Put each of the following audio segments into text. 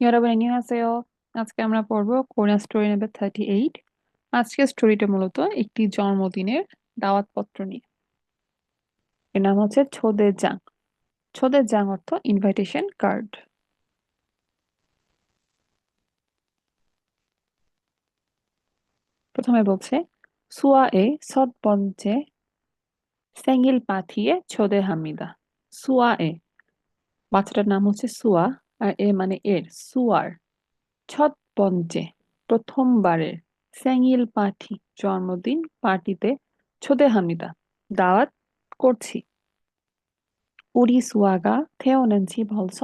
여러분, 안녕하세요. আজকে আমরা পড়ব Korean story number thirty eight আজকের স্টোরিটা মূলত একটি জন্মদিনের দাওয়াতপত্র নিয়ে। এর নাম হচ্ছে ছোদে জাং। ছোদে জাং অর্থ ইনভাইটেশন কার্ড প্রথমে বলছে, সুয়া এ সৎ পঞ্চে সেঙ্গিল পাথিয়ে ছোদে হামিদা। সুয়া এ। বাচ্চাটার নাম হচ্ছে সুয়া। আর এ মানে এর, সুয়ার। ছত পঞ্চে, প্রথমবারের স্যাঙ্গিল পাঠি জন্মদিন পার্টিতে ছোটে হামিদা, দাওয়াত করছি। উড়ি সুয়াগা থেও নেনছি ভলস,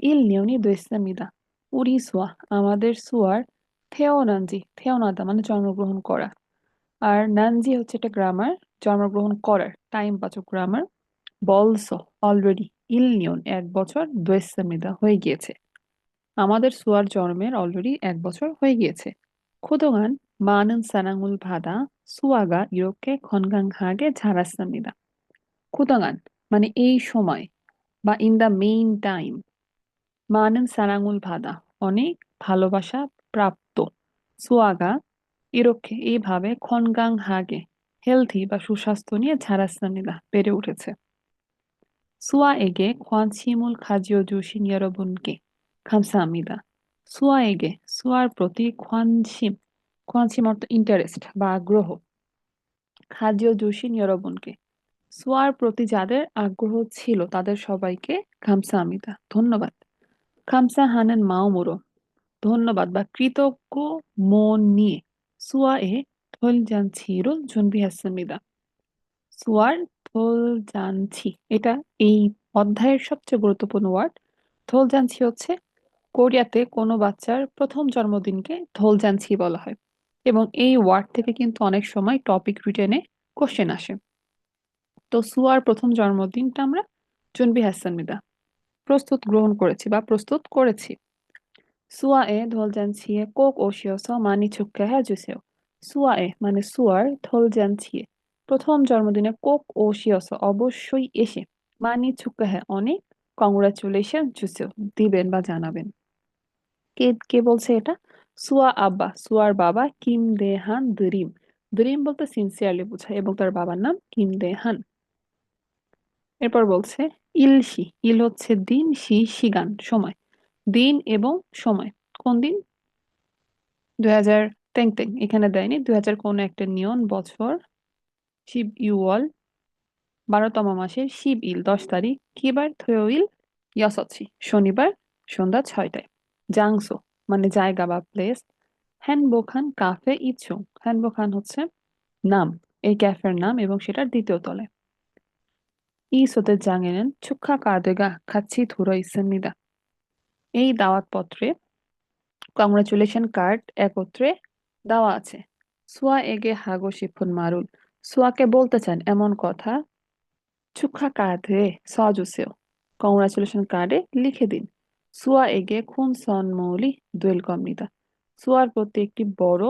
ইল নিউনি দৈস্তামিদা উড়ি সুয়া, আমাদের সুয়ার থেও নানজি, থেও নাদা মানে জন্মগ্রহণ করা। আর নানজি হচ্ছে একটা গ্রামার জন্মগ্রহণ করার টাইম বাচক গ্রামার বলস অলরেডি ইল নিয়ন এক বছর দোয়েসমিদা হয়ে গিয়েছে। আমাদের সুয়ার জন্মের অলরেডি এক বছর হয়ে গিয়েছে। খোদোগান মানন সানাঙ্গুল ভাদা সুয়াগা ইরোকে খনগাং হাগে ঝাড়াসামিদা খোদোগান মানে এই সময় বা ইন দ্য মেইন টাইম মানন সানাঙ্গুল ভাদা অনেক ভালোবাসা প্রাপ্ত। সুয়াগা ইরোকে এইভাবে খনগাং হাগে হেলথি বা সুস্বাস্থ্য নিয়ে ঝাড়াসামিদা বেড়ে উঠেছে। 수아에게 관심을 가져주신 여러분께 감사합니다. 수아에게, 수아র প্রতি 관심 관심 অর্থ ইন্টারেস্ট বা আগ্রহ 가져주신 여러분께 সুয়ার প্রতি যাদের আগ্রহ ছিল তাদের সবাইকে খামসা আমিতা ধন্যবাদ খামসা হানেন মাওমুরো ধন্যবাদ বা কৃতজ্ঞ মন নিয়ে সুয়া এ ধৈল যান ছিল জুনবি হাসামিদা সুয়ার থল জানছি। এটা এই অধ্যায়ের সবচেয়ে গুরুত্বপূর্ণ ওয়ার্ড। থল জানছি হচ্ছে কোরিয়াতে কোনো বাচ্চার প্রথম জন্মদিনকে থল জানছি বলা হয়। এবং এই ওয়ার্ড থেকে কিন্তু অনেক সময় টপিক রিটেনে কোশ্চেন আসে। তো সুয়ার প্রথম জন্মদিনটা আমরা জুনবি হাসান মিদা প্রস্তুত গ্রহণ করেছি বা প্রস্তুত করেছি। সুয়া এ ধল জানছিয়ে কোক ওশিয়স মানি ছুক্কা হ্যাঁ জুসেও। সুয়া এ মানে সুয়ার থল জানছিয়ে প্রথম জন্মদিনে কোক ও শিওসো অবশ্যই এসে মানি ছুক্কা হ্যাঁ অনেক কংগ্রাচুলেশন জুসেও দিবেন বা জানাবেন। কে কে বলছে এটা? সুয়া আব্বা, সুয়ার বাবা কিম দেহান দ্রিম। দ্রিম বলতে সিনসিয়ারলি বোঝায় এবং তার বাবার নাম কিম দেহান এরপর বলছে ইলশি ইল হচ্ছে দিন, শি, শিগান, সময়। দিন এবং সময়, কোন দিন? দুই হাজার, তেং তেং, এখানে দেয়নি। দুই হাজার কোন একটা নিয়ন বছর শিব ইউল বারোতম মাসের শিব ইল, দশ তারিখ। কিবার থয় ইল ইয়সি শনিবার সন্ধ্যা ছয়টায়। জাংসো মানে জায়গা বা প্লেস হ্যানবোখান, কাফে, ইচ্ছু। হ্যানবোখান হচ্ছে নাম। এই ক্যাফের নাম এবং সেটার দ্বিতীয় তলে। ইসোতে জাঙেন চুক্ষা কাদেগা, খাচ্ছি থুরো ইসেনিদা এই দাওয়াত পত্রে কংগ্রেচুলেশন কার্ড একত্রে দেওয়া আছে। সোয়া এগে হাগো শিফুন মারুল। সুয়াকে বলতে চান এমন কথা 축하 카드에 써주세요. কংগ্রাচুলেশন কার্ডে লিখে দিন সুয়া এগে খুন সন্মৌলি দোয়েল কমিতা সুয়ার প্রতি একটি বড়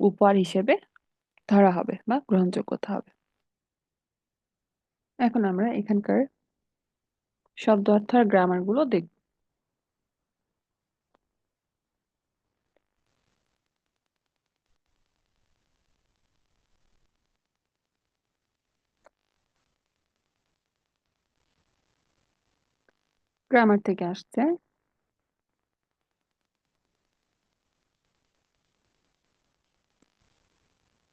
উপহার হিসেবে ধরা হবে বা গ্রহণযোগ্যতা হবে এখন আমরা এখানকার শব্দ অর্থ আর গ্রামার গুলো দেখব গ্রামার থেকে আসছে।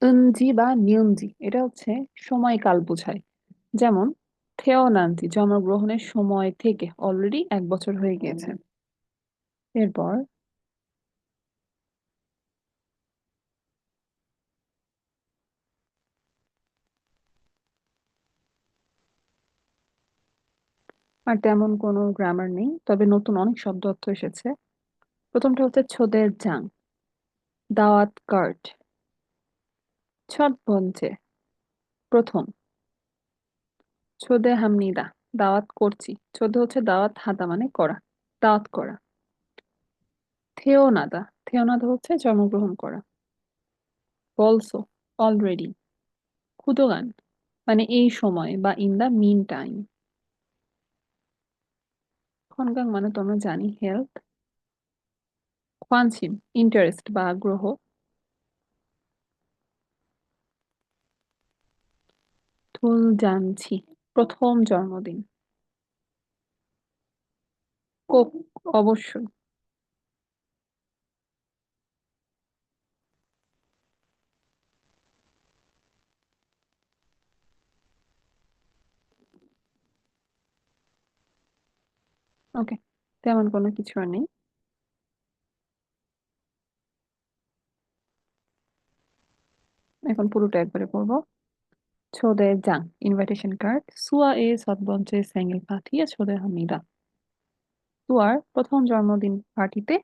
উঞ্জি বা নিয়ঞ্জি এটা হচ্ছে সময়কাল বোঝায়। যেমন থেওনান্তি জন্মগ্রহণের সময় থেকে অলরেডি এক বছর হয়ে গিয়েছে। এরপর আর তেমন কোনো গ্রামার নেই, তবে নতুন অনেক শব্দ অর্থ এসেছে। প্রথমটা হচ্ছে ছোদের জাং, দাওয়াত কার্ড ছত বঞ্চে প্রথম। ছোদে হামনিদা, দাওয়াত করছি। ছোদে হচ্ছে দাওয়াত হাতা মানে করা, দাওয়াত করা। থেওনাদা থেওনাদা হচ্ছে জন্মগ্রহণ করা। বলসো, অলরেডি। ক্ষুদগান মানে এই সময় বা ইন দা মিন টাইম খনগাং মানে তো আমরা জানি হেলথ খোয়ানসিম ইন্টারেস্ট বা আগ্রহ থুল জানছি, প্রথম জন্মদিন। অবশ্যই। ওকে, তেমন কোনো কিছু আর নেই। এখন পুরোটা একবারে পড়ব। ছোদে জাং ইনভাইটেশন কার্ড সুয়া এ সদবঞ্চে স্যাঙ্গেল পাঠিয়ে ছোদে হামিরা। সুয়ার প্রথম জন্মদিন পার্টিতে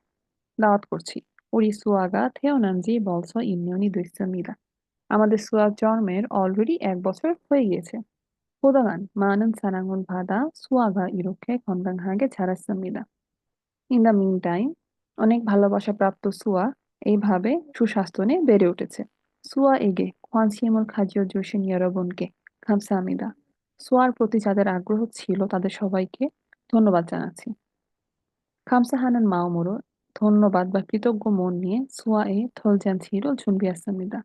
দাওয়াত করছি। ওরি সুয়াগা থেওনানজি বলস ইমনিউনি দুইসা মিরা। আমাদের সুয়ার জন্মের অলরেডি এক বছর হয়ে গিয়েছে। 보다간 많은 사랑을 받아 수아가 이렇게 건강하게 자랐습니다. In the meantime, অনেক ভালোবাসা প্রাপ্ত সুয়া এইভাবে সুস্বাস্থ্য নিয়ে বেড়ে উঠেছে। সুয়া এগে খোয়ানসিয়েমল খাজিও জোসেন খামসা আমিদা সুয়ার প্রতি যাদের আগ্রহ ছিল তাদের সবাইকে ধন্যবাদ জানাচ্ছি। খামসা খামসাহানান মাওমোরো ধন্যবাদ বা কৃতজ্ঞ মন নিয়ে সুয়া এ থলজান ছিল ঝুনবি আসামিদা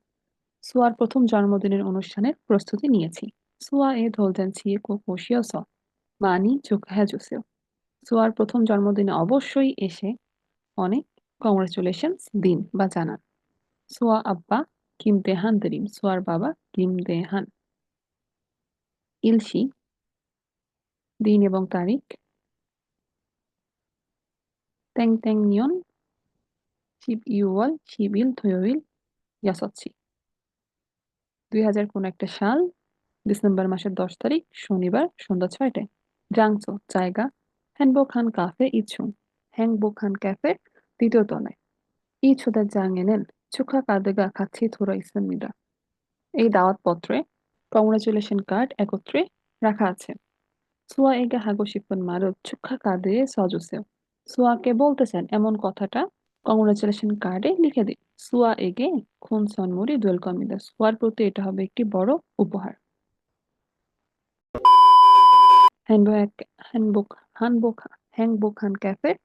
সুয়ার প্রথম জন্মদিনের অনুষ্ঠানের প্রস্তুতি নিয়েছি। সোয়া의 ধোলজেনসিয়ে কোকোশিয়স মানি চুকহাজুসেও হ্যাঁ, সোয়ার প্রথম জন্মদিনে অবশ্যই এসে অনেক কংগ্রেচুলেশনস দিন বা জানান। সোয়া আব্বা কিম দেহান তরিম সোয়ার বাবা কিম দেহান। ইলশি দিন এবং তারিখ ট্যাং ট্যাং নিয়ন, শিব ইউয়াল শিবিল থয়িল দুই হাজার কোন একটা সাল ডিসেম্বর মাসের দশ তারিখ, শনিবার সন্ধ্যা ছয়টায়। জাংচো, জায়গা হ্যাংবো খান কাফে ইছু। হ্যাংবো খান ক্যাফে দ্বিতীয় তলায়। জাং এনেন চুখা কাদেগা খাচ্ছি থোরা ইসলামীরা এই দাওয়াত পত্রে কংগ্রেচুলেশন কার্ড একত্রে রাখা আছে। সোয়া এগা হাগো শিপন মারো চুক্ষা কাঁদে সজুসেও সোয়াকে বলতেছেন, এমন কথাটা কংগ্রেচুলেশন কার্ডে লিখে দিন সোয়া এগে খুন সনমুরি দোয়েল কমিদা। সোয়ার প্রতি এটা হবে একটি বড় উপহার। Handbook, handbook, handbook, handbook and cafe